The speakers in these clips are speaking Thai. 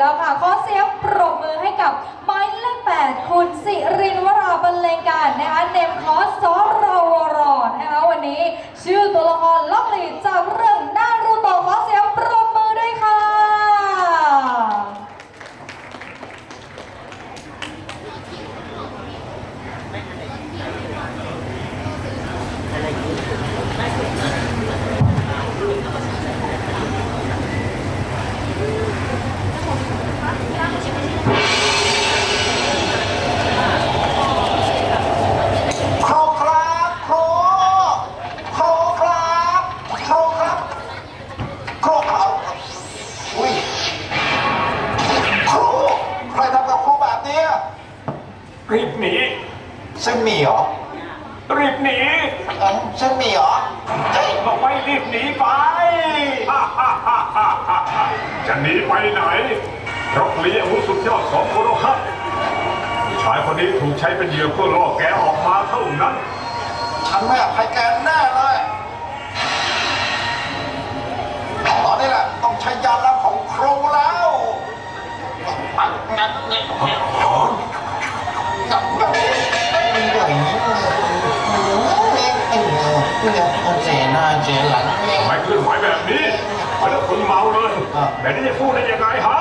แล้วค่ะ ขอเสียงปรบมือให้กับหมายเลขแปดคุณสิรินวราบรรเลงการนะคะเนมคอสสร รีบหนีซึ่งมีเหรอรีบหนีเอ้ยซึ่งมีเหรอเฮ้ยบอกไปรีบหนีไปจะหนีไปไหนเพราะเลี้ยอาวุธสุดยอดสองคนแล้วครับชายคนนี้ถูกใช้เป็นเหยื่อเพื่อล่อแกออกมาเท่านั้น ฉันไม่อภัยแกแน่เลยตอนนี้แหละต้องใช้ยาลับของครูแล้วอั เจหน้าเจหลังเนี่ยไม่เคลื่อนไหวแบบนี้ไม่ต้องคนเมาเลยอะแต่นี่จะพูดได้ยังไงฮะ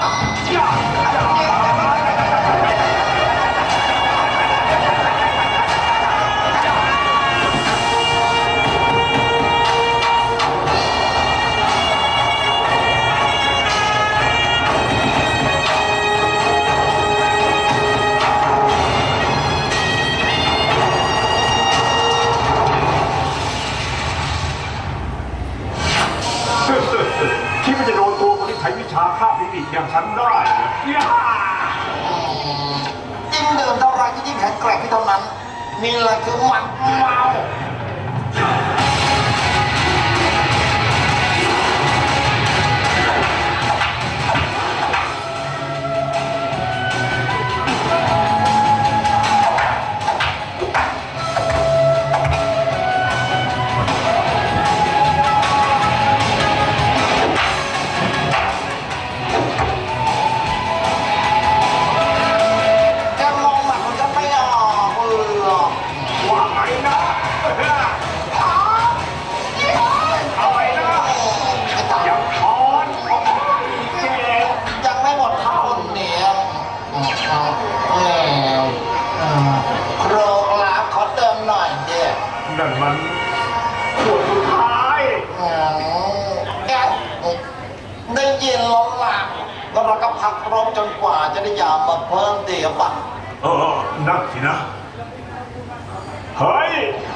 เท่านั้น นี่แหละคือหมัดเมา เออโครงลาขอเติมหน่อยเดียนั่นมันตัวสุดท้ายแกได้ยินแล้วล่ะแล้วเราก็พักร้องจนกว่าจะได้ยามาเพิ่มเดียวปะเออนั่นสินะ เฮ้ย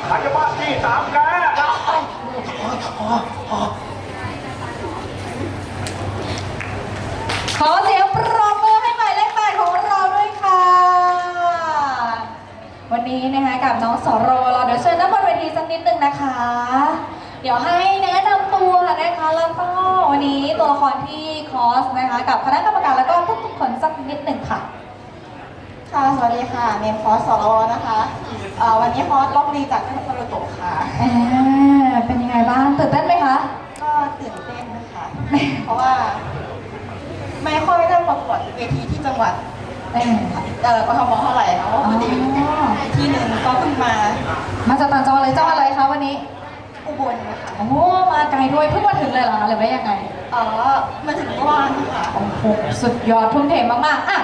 ใครจะบ้าที่ตามแก ขอเสียงปรบมือให้หมายเลขแปดของเราด้วยค่ะ วันนี้นะคะ กับน้องสรวเราเดี๋ยวเชิญนักบนเวทีสักนิดนึงนะคะ เดี๋ยวให้แนะนำตัวนะคะแล้วก็วันนี้ตัวละครที่คอสนะคะ กับคณะกรรมการแล้วก็ทุกๆคนสักนิดหนึ่งค่ะ ค่ะสวัสดีค่ะเมมคอสสรวนะคะเอ่อวันนี้คอสล็อกดีจากเทพสรุโตะค่ะ อ่าเป็นยังไงบ้างตื่นเต้นไหมคะ ก็ตื่นเต้นนะคะ เพราะว่า ไม่ค่อยได้ประกวดเวทีที่จังหวัด เออเอ่อกทมเท่าไหร่เนาะพอดีอ๋อที่หนึ่งก็เพิ่งมามาจากต่างจังหวัดเลยจังหวัดอะไรคะวันนี้ อุบลนะคะโอ้โหมาไกลด้วยเพิ่งมาถึงเลยเหรอคะหรือว่ายังไง เออมาถึงเมื่อวานค่ะ โอ้โห สุดยอดทุ่มเทมากๆ อะ